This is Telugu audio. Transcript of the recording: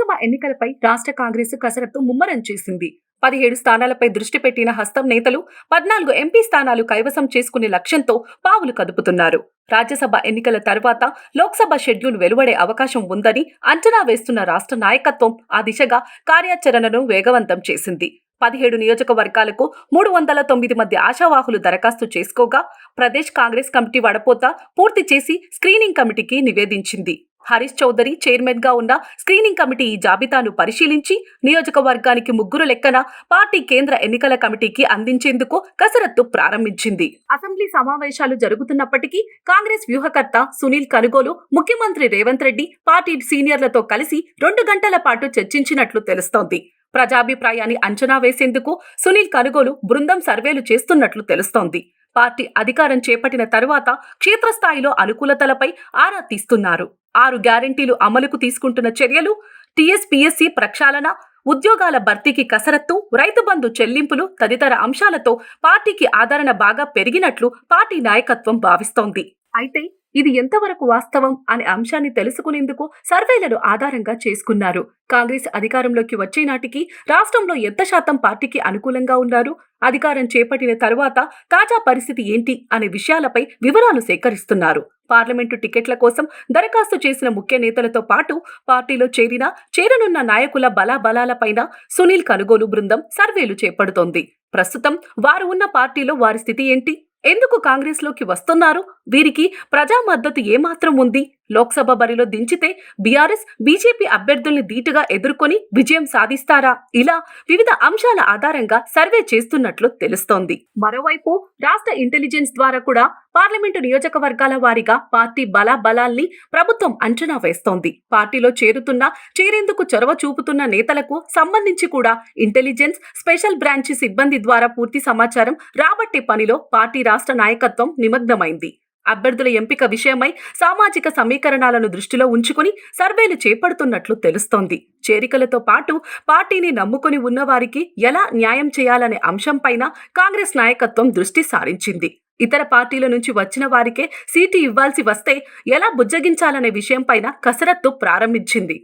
లోక్సభ ఎన్నికలపై రాష్ట్ర కాంగ్రెస్ కసరత్తు ముమ్మరం చేసింది. పదిహేడు స్థానాలపై దృష్టి పెట్టిన హస్తం నేతలు పద్నాలుగు ఎంపీ స్థానాలు కైవసం చేసుకునే లక్ష్యంతో పావులు కదుపుతున్నారు. రాజ్యసభ ఎన్నికల తర్వాత లోక్సభ షెడ్యూల్ వెలువడే అవకాశం ఉందని అంచనా వేస్తున్న రాష్ట్ర నాయకత్వం ఆ దిశగా కార్యాచరణను వేగవంతం చేసింది. పదిహేడు నియోజకవర్గాలకు మూడు వందల తొమ్మిది మంది ఆశావాహులు దరఖాస్తు చేసుకోగా ప్రదేశ్ కాంగ్రెస్ కమిటీ వడపోత పూర్తి చేసి స్క్రీనింగ్ కమిటీకి నివేదించింది. హరీష్ చౌదరి చైర్మన్గా ఉన్న స్క్రీనింగ్ కమిటీ ఈ జాబితాను పరిశీలించి నియోజకవర్గానికి ముగ్గురు లెక్కన పార్టీ కేంద్ర ఎన్నికల కమిటీకి అందించేందుకు కసరత్తు ప్రారంభించింది. అసెంబ్లీ సమావేశాలు జరుగుతున్నప్పటికీ కాంగ్రెస్ వ్యూహకర్త సునీల్ కనుగోలు ముఖ్యమంత్రి రేవంత్ రెడ్డి పార్టీ సీనియర్లతో కలిసి రెండు గంటల పాటు చర్చించినట్లు తెలుస్తోంది. ప్రజాభిప్రాయాన్ని అంచనా వేసేందుకు సునీల్ కనుగోలు బృందం సర్వేలు చేస్తున్నట్లు తెలుస్తోంది. పార్టీ అధికారం చేపట్టిన తరువాత క్షేత్రస్థాయిలో అనుకూలతలపై ఆరా తీస్తున్నారు. ఆరు గ్యారంటీలు అమలుకు తీసుకుంటున్న చర్యలు టీఎస్పీఎస్సీ ప్రక్షాళన ఉద్యోగాల భర్తీకి కసరత్తు రైతు బంధు చెల్లింపులు తదితర అంశాలతో పార్టీకి ఆదరణ బాగా పెరిగినట్లు పార్టీ నాయకత్వం భావిస్తోంది. అయితే ఇది ఎంతవరకు వాస్తవం అనే అంశాన్ని తెలుసుకునేందుకు సర్వేలను ఆధారంగా చేసుకున్నారు. కాంగ్రెస్ అధికారంలోకి వచ్చే నాటికి రాష్ట్రంలో ఎంత శాతం పార్టీకి అనుకూలంగా ఉన్నారు? అధికారం చేపట్టిన తరువాత తాజా పరిస్థితి ఏంటి అనే విషయాలపై వివరాలు సేకరిస్తున్నారు. పార్లమెంటు టికెట్ల కోసం దరఖాస్తు చేసిన ముఖ్య నేతలతో పాటు పార్టీలో చేరిన చేరనున్న నాయకుల బలాబలాలపైన సునీల్ కనుగోలు బృందం సర్వేలు చేపడుతోంది. ప్రస్తుతం వారు ఉన్న పార్టీలో వారి స్థితి ఏంటి? ఎందుకు కాంగ్రెస్లోకి వస్తున్నారు? వీరికి ప్రజా మద్దతు ఏమాత్రం ఉంది? లోక్సభ బరిలో దించితే బీఆర్ఎస్ బీజేపీ అభ్యర్థుల్ని ధీటుగా ఎదుర్కొని విజయం సాధిస్తారా? ఇలా వివిధ అంశాల ఆధారంగా సర్వే చేస్తున్నట్లు తెలుస్తోంది. మరోవైపు రాష్ట్ర ఇంటెలిజెన్స్ ద్వారా కూడా పార్లమెంటు నియోజకవర్గాల వారీగా పార్టీ బల బలాల్ని ప్రభుత్వం అంచనా వేస్తోంది. పార్టీలో చేరుతున్న చేరేందుకు చొరవ చూపుతున్న నేతలకు సంబంధించి కూడా ఇంటెలిజెన్స్ స్పెషల్ బ్రాంచి సిబ్బంది ద్వారా పూర్తి సమాచారం రాబట్టే పనిలో పార్టీ రాష్ట్ర నాయకత్వం నిమగ్నమైంది. అభ్యర్థుల ఎంపిక విషయమై సామాజిక సమీకరణాలను దృష్టిలో ఉంచుకుని సర్వేలు చేపడుతున్నట్లు తెలుస్తోంది. చేరికలతో పాటు పార్టీని నమ్ముకుని ఉన్నవారికి ఎలా న్యాయం చేయాలనే అంశంపైన కాంగ్రెస్ నాయకత్వం దృష్టి సారించింది. ఇతర పార్టీల నుంచి వచ్చిన వారికే సీటు ఇవ్వాల్సి వస్తే ఎలా బుజ్జగించాలనే విషయంపైన కసరత్తు ప్రారంభించింది.